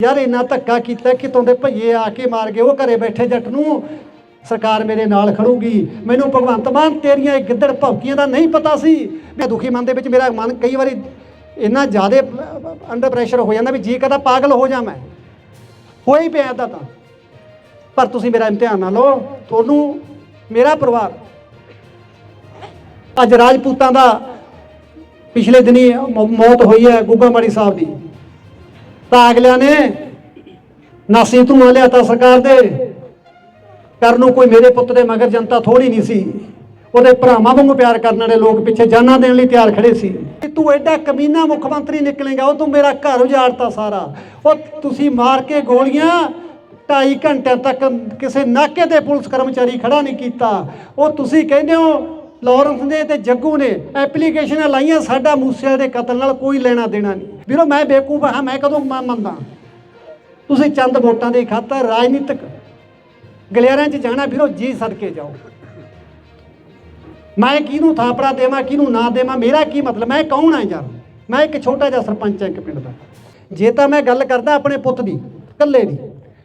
ਯਾਰ ਇੰਨਾ ਧੱਕਾ ਕੀਤਾ ਕਿ ਤੁਹਾਡੇ ਭਈਏ ਆ ਕੇ ਮਾਰ ਗਏ, ਉਹ ਘਰੇ ਬੈਠੇ ਜੱਟ ਨੂੰ, ਸਰਕਾਰ ਮੇਰੇ ਨਾਲ ਖੜੂਗੀ। ਮੈਨੂੰ ਭਗਵੰਤ ਮਾਨ ਤੇਰੀਆਂ ਇਹ ਗਿੱਦੜ ਭੌਕੀਆਂ ਦਾ ਨਹੀਂ ਪਤਾ ਸੀ। ਮੈਂ ਦੁਖੀ ਮਨ ਦੇ ਵਿੱਚ, ਮੇਰਾ ਮਨ ਕਈ ਵਾਰੀ ਇੰਨਾ ਜ਼ਿਆਦਾ ਅੰਡਰ ਪ੍ਰੈਸ਼ਰ ਹੋ ਜਾਂਦਾ ਵੀ ਜੀ ਕਦਾ ਪਾਗਲ ਹੋ ਜਾ ਮੈਂ। ਹੋਈ ਪਿਆ ਏਦਾਂ ਤਾਂ। ਪਰ ਤੁਸੀਂ ਮੇਰਾ ਇਮਤਿਹਾਨ ਨਾ ਲਓ। ਤੁਹਾਨੂੰ ਮੇਰਾ ਪਰਿਵਾਰ, ਅੱਜ ਰਾਜਪੂਤਾਂ ਦਾ ਪਿਛਲੇ ਦਿਨੀ ਮੌਤ ਹੋਈ ਹੈ ਗੁੱਗਾ ਮਾੜੀ ਸਾਹਿਬ ਦੀ। ਤਾਂ ਅਗਲਿਆਂ ਨੇ ਨਾਸੀ ਧੂਆਂ ਲਿਆਤਾ ਸਰਕਾਰ ਦੇ। ਕਰਨ ਨੂੰ ਕੋਈ ਮੇਰੇ ਪੁੱਤ ਦੇ ਮਗਰ ਜਨਤਾ ਥੋੜੀ ਨਹੀਂ ਸੀ। ਉਹਦੇ ਭਰਾਵਾਂ ਵਾਂਗੂ ਪਿਆਰ ਕਰਨ ਵਾਲੇ ਲੋਕ ਪਿੱਛੇ ਜਾਨਾਂ ਦੇਣ ਲਈ ਤਿਆਰ ਖੜੇ ਸੀ। ਤੂੰ ਐਡਾ ਕਮੀਨਾ ਮੁੱਖ ਮੰਤਰੀ ਨਿਕਲੇਗਾ, ਉਹ ਤੂੰ ਮੇਰਾ ਘਰ ਉਜਾੜਤਾ ਸਾਰਾ। ਉਹ ਤੁਸੀਂ ਮਾਰ ਕੇ ਗੋਲੀਆਂ ਢਾਈ ਘੰਟਿਆਂ ਤੱਕ ਕਿਸੇ ਨਾਕੇ ਤੇ ਪੁਲਿਸ ਕਰਮਚਾਰੀ ਖੜਾ ਨਹੀਂ ਕੀਤਾ। ਉਹ ਤੁਸੀਂ ਕਹਿੰਦੇ ਹੋ ਲਾਰੈਂਸ ਨੇ ਤੇ ਜੱਗੂ ਨੇ ਐਪਲੀਕੇਸ਼ਨਾਂ ਲਾਈਆਂ, ਸਾਡਾ ਮੂਸੇ ਦੇ ਕਤਲ ਨਾਲ ਕੋਈ ਲੈਣਾ ਦੇਣਾ ਨਹੀਂ। ਵੀਰੋ, ਮੈਂ ਬੇਕੂਫ ਹਾਂ, ਮੈਂ ਕਦੋਂ ਮ- ਮੰਨਦਾ? ਤੁਸੀਂ ਚੰਦ ਵੋਟਾਂ ਦੇ ਖਾਤਰ ਰਾਜਨੀਤਿਕ ਗਲਿਆਰਿਆਂ 'ਚ ਜਾਣਾ, ਵੀਰੋ, ਜੀ ਸਦਕੇ ਜਾਓ। ਮੈਂ ਕਿਹਨੂੰ ਥਾਪੜਾ ਦੇਵਾਂ, ਕਿਹਨੂੰ ਨਾ ਦੇਵਾਂ, ਮੇਰਾ ਕੀ ਮਤਲਬ? ਮੈਂ ਕੌਣ ਆ ਯਾਰ? ਮੈਂ ਇੱਕ ਛੋਟਾ ਜਿਹਾ ਸਰਪੰਚ ਹਾਂ, ਇੱਕ ਪਿੰਡ ਦਾ। ਜੇ ਤਾਂ ਮੈਂ ਗੱਲ ਕਰਦਾ ਆਪਣੇ ਪੁੱਤ ਦੀ, ਇਕੱਲੇ ਦੀ,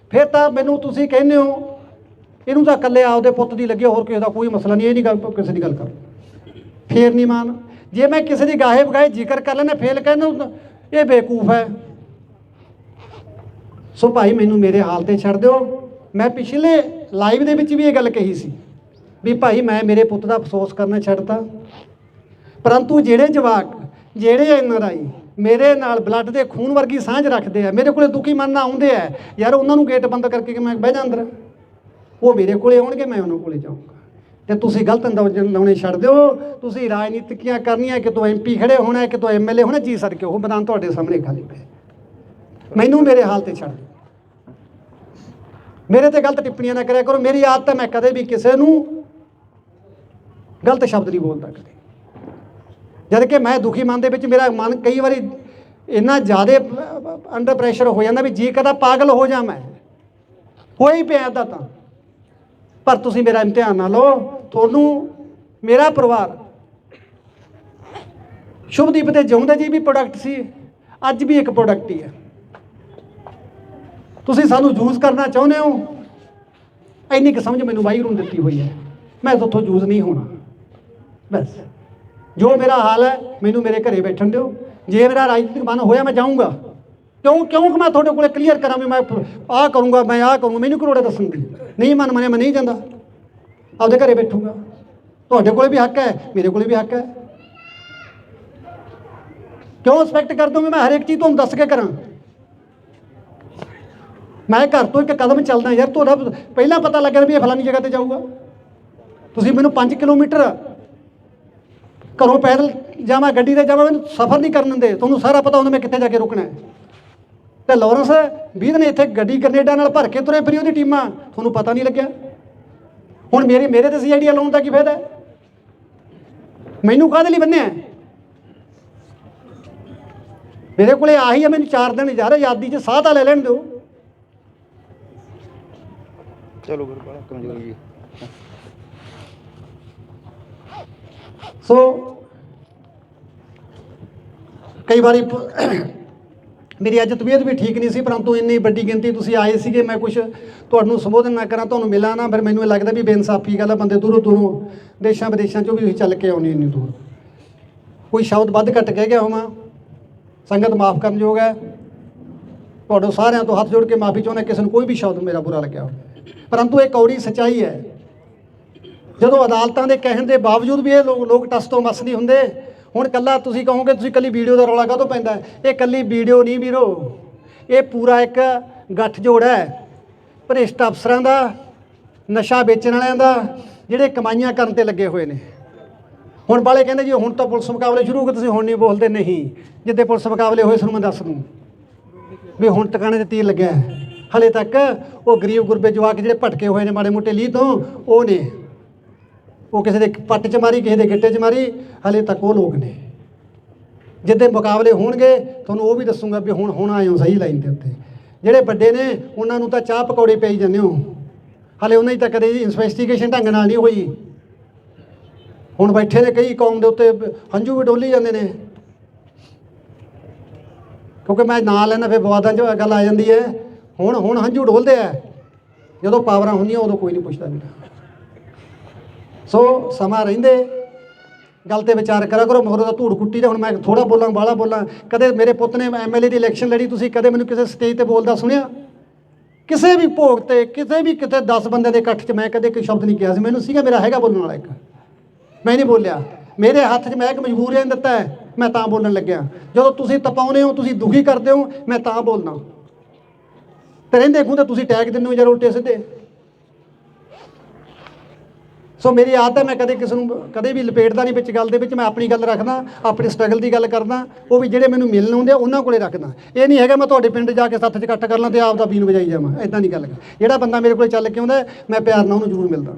ਫਿਰ ਤਾਂ ਮੈਨੂੰ ਤੁਸੀਂ ਕਹਿੰਦੇ ਹੋ ਇਹਨੂੰ ਤਾਂ ਇਕੱਲੇ ਆਪਦੇ ਪੁੱਤ ਦੀ ਲੱਗੇ, ਹੋਰ ਕਿਸੇ ਦਾ ਕੋਈ ਮਸਲਾ ਨਹੀਂ, ਇਹ ਨਹੀਂ ਗੱਲ ਕਿਸੇ ਦੀ ਗੱਲ ਕਰ ਫੇਰ ਨਹੀਂ ਮਾਨ। ਜੇ ਮੈਂ ਕਿਸੇ ਦੀ ਗਾਹੇ ਬਗਾਏ ਜ਼ਿਕਰ ਕਰ ਲੈਣਾ ਫੇਲ ਕਹਿੰਦਾ ਇਹ ਬੇਕੂਫ ਹੈ। ਸੋ ਭਾਈ, ਮੈਨੂੰ ਮੇਰੇ ਹਾਲ ਤੇ ਛੱਡ ਦਿਓ। ਮੈਂ ਪਿਛਲੇ ਲਾਈਵ ਦੇ ਵਿੱਚ ਵੀ ਇਹ ਗੱਲ ਕਹੀ ਸੀ ਵੀ ਭਾਈ, ਮੈਂ ਮੇਰੇ ਪੁੱਤ ਦਾ ਅਫਸੋਸ ਕਰਨਾ ਛੱਡਤਾ। ਪਰੰਤੂ ਜਿਹੜੇ ਜਵਾਕ, ਜਿਹੜੇ ਐਨ ਆਈ, ਮੇਰੇ ਨਾਲ ਬਲੱਡ ਦੇ ਖੂਨ ਵਰਗੀ ਸਾਂਝ ਰੱਖਦੇ ਆ, ਮੇਰੇ ਕੋਲੇ ਦੁਖੀ ਮਨ ਨਾਲ ਆਉਂਦੇ ਆ। ਯਾਰ, ਉਹਨਾਂ ਨੂੰ ਗੇਟ ਬੰਦ ਕਰਕੇ ਕਿ ਮੈਂ ਬਹਿ ਜਾ ਅੰਦਰ? ਉਹ ਮੇਰੇ ਕੋਲੇ ਆਉਣਗੇ, ਮੈਂ ਉਹਨਾਂ ਕੋਲੇ ਜਾਊਂਗਾ। ਤੇ ਤੁਸੀਂ ਗਲਤ ਅੰਦਾਜ਼ ਲਾਉਣੇ ਛੱਡ ਦਿਓ। ਤੁਸੀਂ ਰਾਜਨੀਤਿਕੀਆਂ ਕਰਨੀਆਂ ਕਿ ਤੂੰ ਐਮਪੀ ਖੜੇ ਹੋਣਾ ਹੈ ਕਿ ਤੂੰ ਐਮਐਲਏ ਹੋਣਾ, ਜੀ ਸਰ ਸਦਕੇ ਉਹ ਮੈਦਾਨ ਤੁਹਾਡੇ ਸਾਹਮਣੇ ਖਾਲੀ ਪਿਆ ਮੈਨੂੰ ਮੇਰੇ ਹਾਲ ਤੇ ਛੱਡ ਦਿਓ। ਮੇਰੇ ਤੇ ਗਲਤ ਟਿੱਪਣੀਆਂ ਨਾ ਕਰਿਆ ਕਰੋ। ਮੇਰੀ ਆਦਤ ਹੈ ਮੈਂ ਕਦੇ ਵੀ ਕਿਸੇ ਨੂੰ ਗਲਤ ਸ਼ਬਦ ਨਹੀਂ ਬੋਲਦਾ ਕਦੇ। ਜਦ ਕਿ ਮੈਂ ਦੁਖੀ ਮਨ ਦੇ ਵਿੱਚ ਮੇਰਾ ਮਨ ਕਈ ਵਾਰੀ ਇੰਨਾ ਜ਼ਿਆਦਾ ਅੰਡਰ ਪ੍ਰੈਸ਼ਰ ਹੋ ਜਾਂਦਾ ਵੀ ਜੀ ਕਦਾ ਪਾਗਲ ਹੋ ਜਾ ਮੈਂ ਹੋਈ ਪਿਆ ਏਦਾਂ ਤਾਂ। ਪਰ ਤੁਸੀਂ ਮੇਰਾ ਇਮਤਿਹਾਨ ਨਾ ਲਓ। ਤੁਹਾਨੂੰ ਮੇਰਾ ਪਰਿਵਾਰ ਸ਼ੁਭਦੀਪ ਦੇ ਜਿਉਂਦੇ ਜੀ ਵੀ ਪ੍ਰੋਡਕਟ ਸੀ। ਅੱਜ ਵੀ ਇੱਕ ਪ੍ਰੋਡਕਟ ਹੀ ਹੈ। ਤੁਸੀਂ ਸਾਨੂੰ ਯੂਜ਼ ਕਰਨਾ ਚਾਹੁੰਦੇ ਹੋ? ਇੰਨੀ ਕੁ ਸਮਝ ਮੈਨੂੰ ਵਾਹਿਗੁਰੂ ਨੇ ਦਿੱਤੀ ਹੋਈ ਹੈ। ਮੈਂ ਤੁਹਾਥੋਂ ਯੂਜ਼ ਨਹੀਂ ਹੋਣਾ। ਬਸ। ਜੋ ਮੇਰਾ ਹਾਲ ਹੈ, ਮੈਨੂੰ ਮੇਰੇ ਘਰੇ ਬੈਠਣ ਦਿਓ। ਜੇ ਮੇਰਾ ਰਾਜਨੀਤਿਕ ਮਨ ਹੋਇਆ ਮੈਂ ਜਾਊਂਗਾ। ਕਿਉਂ ਕਿਉਂ ਕਿ ਮੈਂ ਤੁਹਾਡੇ ਕੋਲੇ ਕਲੀਅਰ ਕਰਾਂ ਵੀ ਮੈਂ ਆਹ ਕਰੂੰਗਾ, ਮੈਂ ਆਹ ਕਰੂੰਗਾ, ਮੈਨੂੰ ਕਰੋੜੇ ਦੱਸਣ ਦੀ? ਨਹੀਂ ਮਨ ਮੰਨਿਆ, ਮੈਂ ਨਹੀਂ ਜਾਂਦਾ। ਆਪਦੇ ਘਰੇ ਬੈਠੂਗਾ। ਤੁਹਾਡੇ ਕੋਲੇ ਵੀ ਹੱਕ ਹੈ, ਮੇਰੇ ਕੋਲੇ ਵੀ ਹੱਕ ਹੈ। ਕਿਉਂ ਐਕਸਪੈਕਟ ਕਰ ਦੋਗੇ ਮੈਂ ਹਰੇਕ ਚੀਜ਼ ਤੁਹਾਨੂੰ ਦੱਸ ਕੇ ਕਰਾਂ? ਮੈਂ ਘਰ ਤੋਂ ਇੱਕ ਕਦਮ ਚੱਲਦਾ ਯਾਰ ਤੁਹਾਡਾ ਪਹਿਲਾਂ ਪਤਾ ਲੱਗਿਆ ਵੀ ਇਹ ਫਲਾਨੀ ਜਗ੍ਹਾ ਤੇ ਜਾਊਗਾ। ਤੁਸੀਂ ਮੈਨੂੰ 5 ਕਿਲੋਮੀਟਰ ਘਰੋਂ ਪੈਦਲ ਜਾਵਾਂ, ਗੱਡੀ ਤੇ ਜਾਵਾਂ, ਮੈਨੂੰ ਸਫ਼ਰ ਨਹੀਂ ਕਰਨ ਦਿੰਦੇ। ਤੁਹਾਨੂੰ ਸਾਰਾ ਪਤਾ ਹੁੰਦਾ ਮੈਂ ਕਿੱਥੇ ਜਾ ਕੇ ਰੁਕਣਾ ਹੈ। ਤੇ ਲਾਰੈਂਸ ਵੀਰ ਨੇ ਇੱਥੇ ਗੱਡੀ ਕੈਨੇਡਾ ਨਾਲ ਭਰ ਕੇ ਤੁਰੇ ਫਿਰੀ ਉਹਦੀ ਟੀਮਾਂ ਤੁਹਾਨੂੰ ਪਤਾ ਨਹੀਂ ਲੱਗਿਆ ਹੁਣ ਮੇਰੇ ਮੇਰੇ ਤੇ ਸੀਆਈਡੀ ਲਾਉਣ ਦਾ ਕੀ ਫਾਇਦਾ? ਮੈਨੂੰ ਕਾਹਦੇ ਲਈ ਬੰਨਿਆ? ਮੇਰੇ ਕੋਲੇ ਆਹੀ ਹੈ ਮੈਨੂੰ 4 ਦਿਨ ਜਾ ਰਿਹਾ ਯਾਦੀ 'ਚ ਸਾਹ ਤਾਂ ਲੈ ਲੈਣ ਦਿਓ ਚਲੋ ਗੁਰੂ ਬੜਾ ਕਮਜ਼ੋਰ ਜੀ ਸੋ ਕਈ ਵਾਰੀ ਮੇਰੀ ਅੱਜ ਤਬੀਅਤ ਵੀ ਠੀਕ ਨਹੀਂ ਸੀ, ਪਰੰਤੂ ਇੰਨੀ ਵੱਡੀ ਗਿਣਤੀ ਤੁਸੀਂ ਆਏ ਸੀਗੇ, ਮੈਂ ਕੁਝ ਤੁਹਾਨੂੰ ਸੰਬੋਧਨ ਨਾ ਕਰਾਂ, ਤੁਹਾਨੂੰ ਮਿਲਾਂ ਨਾ, ਫਿਰ ਮੈਨੂੰ ਇਹ ਲੱਗਦਾ ਵੀ ਬੇਇਨਸਾਫੀ ਗੱਲ ਆ, ਬੰਦੇ ਦੂਰੋਂ ਦੂਰੋਂ, ਦੇਸ਼ਾਂ ਵਿਦੇਸ਼ਾਂ ਚੋਂ ਵੀ ਚੱਲ ਕੇ ਆਉਣੀ ਇੰਨੀ ਦੂਰ। ਕੋਈ ਸ਼ਬਦ ਵੱਧ ਘੱਟ ਕਹਿ ਗਿਆ ਹੋਵਾਂ? ਸੰਗਤ ਮਾਫ ਕਰਨ ਯੋਗ ਹੈ। ਤੁਹਾਡੇ ਸਾਰਿਆਂ ਤੋਂ ਹੱਥ ਜੋੜ ਕੇ ਮਾਫੀ ਚਾਹੁੰਦਾ, ਕਿਸੇ ਨੂੰ ਕੋਈ ਵੀ ਸ਼ਬਦ ਮੇਰਾ ਬੁਰਾ ਲੱਗਿਆ ਹੋਵੇ। ਪਰੰਤੂ ਇਹ ਕੌੜੀ ਸਚਾਈ ਹੈ। ਜਦੋਂ ਅਦਾਲਤਾਂ ਦੇ ਕਹਿਣ ਦੇ ਬਾਵਜੂਦ ਵੀ ਇਹ ਲੋਕ ਲੋਕ ਟਸ ਤੋਂ ਮਸ ਨਹੀਂ ਹੁੰਦੇ ਹੁਣ ਕੱਲਾ ਤੁਸੀਂ ਕਹੋਗੇ ਤੁਸੀਂ ਕੱਲੀ ਵੀਡੀਓ ਦਾ ਰੌਲਾ ਕਾਹਤੋਂ ਪੈਂਦਾ ਇਹ ਕੱਲੀ ਵੀਡੀਓ ਨਹੀਂ ਵੀਰੋ। ਇਹ ਪੂਰਾ ਇੱਕ ਗੱਠਜੋੜ ਹੈ। ਭ੍ਰਿਸ਼ਟ ਅਫਸਰਾਂ ਦਾ, ਨਸ਼ਾ ਵੇਚਣ ਵਾਲਿਆਂ ਦਾ, ਜਿਹੜੇ ਕਮਾਈਆਂ ਕਰਨ ਤੇ ਲੱਗੇ ਹੋਏ ਨੇ। ਹੁਣ ਵਾਲੇ ਕਹਿੰਦੇ ਜੀ, ਹੁਣ ਤਾਂ ਪੁਲਿਸ ਮੁਕਾਬਲੇ ਸ਼ੁਰੂ ਹੋ ਗਏ, ਤੁਸੀਂ ਹੁਣ ਨਹੀਂ ਬੋਲਦੇ। ਨਹੀਂ, ਜਿੱਦੇ ਪੁਲਿਸ ਮੁਕਾਬਲੇ ਹੋਏ, ਤੁਹਾਨੂੰ ਮੈਂ ਦੱਸ ਦੂੰ। ਵੀ ਹੁਣ ਟਿਕਾਣੇ ਤੇ ਤੀਰ ਲੱਗਿਆ ਹੈ। ਹਲੇ ਤੱਕ ਉਹ ਗਰੀਬ ਗੁਰਬੇ ਜਵਾਕ ਜਿਹੜੇ ਭਟਕੇ ਹੋਏ ਨੇ ਮਾੜੇ ਮੋਟੇ ਲੀਹ ਤੋਂ, ਉਹ ਨੇ। ਉਹ ਕਿਸੇ ਦੇ ਪੱਟ 'ਚ ਮਾਰੀ, ਕਿਸੇ ਦੇ ਗਿੱਟੇ 'ਚ ਮਾਰੀ, ਹਲੇ ਤੱਕ ਉਹ ਲੋਕ ਨੇ। ਜਿੱਦੇ ਮੁਕਾਬਲੇ ਹੋਣਗੇ, ਤੁਹਾਨੂੰ ਉਹ ਵੀ ਦੱਸੂਗਾ ਵੀ ਹੁਣ ਹੁਣ ਆਏ ਹੋ ਸਹੀ ਲਾਈਨ ਦੇ ਉੱਤੇ। ਜਿਹੜੇ ਵੱਡੇ ਨੇ, ਉਹਨਾਂ ਨੂੰ ਤਾਂ ਚਾਹ ਪਕੌੜੇ ਪਈ ਜਾਂਦੇ ਹੋ। ਹਲੇ ਉਹਨਾਂ ਦੀ ਤਾਂ ਕਦੇ ਇਨਵੈਸਟੀਗੇਸ਼ਨ ਢੰਗ ਨਾਲ ਨਹੀਂ ਹੋਈ। ਹੁਣ ਬੈਠੇ ਨੇ ਕਈ ਕੌਮ ਦੇ ਉੱਤੇ, ਹੰਝੂ ਵੀ ਡੋਲੀ ਜਾਂਦੇ ਨੇ। ਕਿਉਂਕਿ ਮੈਂ ਨਾਂ ਲੈਣਾ ਫਿਰ ਵਿਵਾਦਾਂ 'ਚ ਗੱਲ ਆ ਜਾਂਦੀ ਹੈ। ਹੁਣ ਹੁਣ ਹੰਝੂ ਡੋਲਦੇ ਆ। ਜਦੋਂ ਪਾਵਰਾਂ ਹੁੰਦੀਆਂ, ਉਦੋਂ ਕੋਈ ਨਹੀਂ ਪੁੱਛਦਾ। ਵੀਰ ਸੋ ਸਮਾਂ ਰਹਿੰਦੇ। ਗੱਲ ਤੇ ਵਿਚਾਰ ਕਰਿਆ ਕਰੋ, ਮਗਰੋਂ ਦਾ ਧੂੜ ਕੁੱਟੀ ਦਾ ਹੁਣ ਮੈਂ ਥੋੜਾ ਬੋਲਾਂ ਬਾਹਲਾ ਬੋਲਾਂ। ਕਦੇ ਮੇਰੇ ਪੁੱਤ ਨੇ ਐਮਐਲਏ ਦੀ ਇਲੈਕਸ਼ਨ ਲੜੀ, ਤੁਸੀਂ ਕਦੇ ਮੈਨੂੰ ਕਿਸੇ ਸਟੇਜ ਤੇ ਬੋਲਦਾ ਸੁਣਿਆ? ਕਿਸੇ ਵੀ ਭੋਗ ਤੇ, ਕਿਸੇ ਵੀ ਕਿਤੇ 10 ਬੰਦੇ ਦੇ ਇਕੱਠ 'ਚ ਮੈਂ ਕਦੇ ਕੋਈ ਸ਼ਬਦ ਨਹੀਂ ਕਿਹਾ ਸੀ। ਮੈਨੂੰ ਸੀਗਾ, ਮੇਰਾ ਹੈਗਾ ਬੋਲਣ ਵਾਲਾ ਇੱਕ। ਮੈਂ ਨਹੀਂ ਬੋਲਿਆ। ਮੇਰੇ ਹੱਥ 'ਚ ਮੈਂ ਇੱਕ ਮਜਬੂਰੀਆਂ ਦਿੱਤਾ ਹੈ, ਮੈਂ ਤਾਂ ਬੋਲਣ ਲੱਗਿਆ। ਜਦੋਂ ਤੁਸੀਂ ਤਪਾਉਨੇ ਹੋ, ਤੁਸੀਂ ਦੁਖੀ ਕਰਦੇ ਹੋ, ਮੈਂ ਤਾਂ ਬੋਲਣਾ ਤੇ ਰਹਿੰਦੇ ਖੁੰਦੇ ਤੁਸੀਂ ਟੈਗ ਦਿੰਦੇ ਹੋ ਜਾਂ ਉਲਟੇ ਸਿੱਧੇ। ਸੋ ਮੇਰੀ ਆਦਤ ਹੈ, ਮੈਂ ਕਦੇ ਕਿਸੇ ਨੂੰ, ਕਦੇ ਵੀ ਲਪੇਟਦਾ ਨਹੀਂ ਵਿੱਚ ਗੱਲ ਦੇ ਵਿੱਚ, ਮੈਂ ਆਪਣੀ ਗੱਲ ਰੱਖਦਾ, ਆਪਣੀ ਸਟਰਗਲ ਦੀ ਗੱਲ ਕਰਦਾ, ਉਹ ਵੀ ਜਿਹੜੇ ਮੈਨੂੰ ਮਿਲਣ ਆਉਂਦੇ ਆ, ਉਹਨਾਂ ਕੋਲੇ ਰੱਖਦਾ। ਇਹ ਨਹੀਂ ਹੈਗਾ ਮੈਂ ਤੁਹਾਡੇ ਪਿੰਡ ਜਾ ਕੇ ਸੱਥ 'ਚ ਇਕੱਠ ਕਰ ਲਾਂ ਤੇ ਆਪ ਦਾ ਬੀਨ ਵਜਾਈ ਜਾਵਾਂ ਐਦਾਂ ਨਹੀਂ ਗੱਲ ਜਿਹੜਾ ਬੰਦਾ ਮੇਰੇ ਕੋਲੇ ਚੱਲ ਕੇ ਆਉਂਦਾ, ਮੈਂ ਪਿਆਰ ਨਾਲ ਉਹਨੂੰ ਜ਼ਰੂਰ ਮਿਲਦਾ।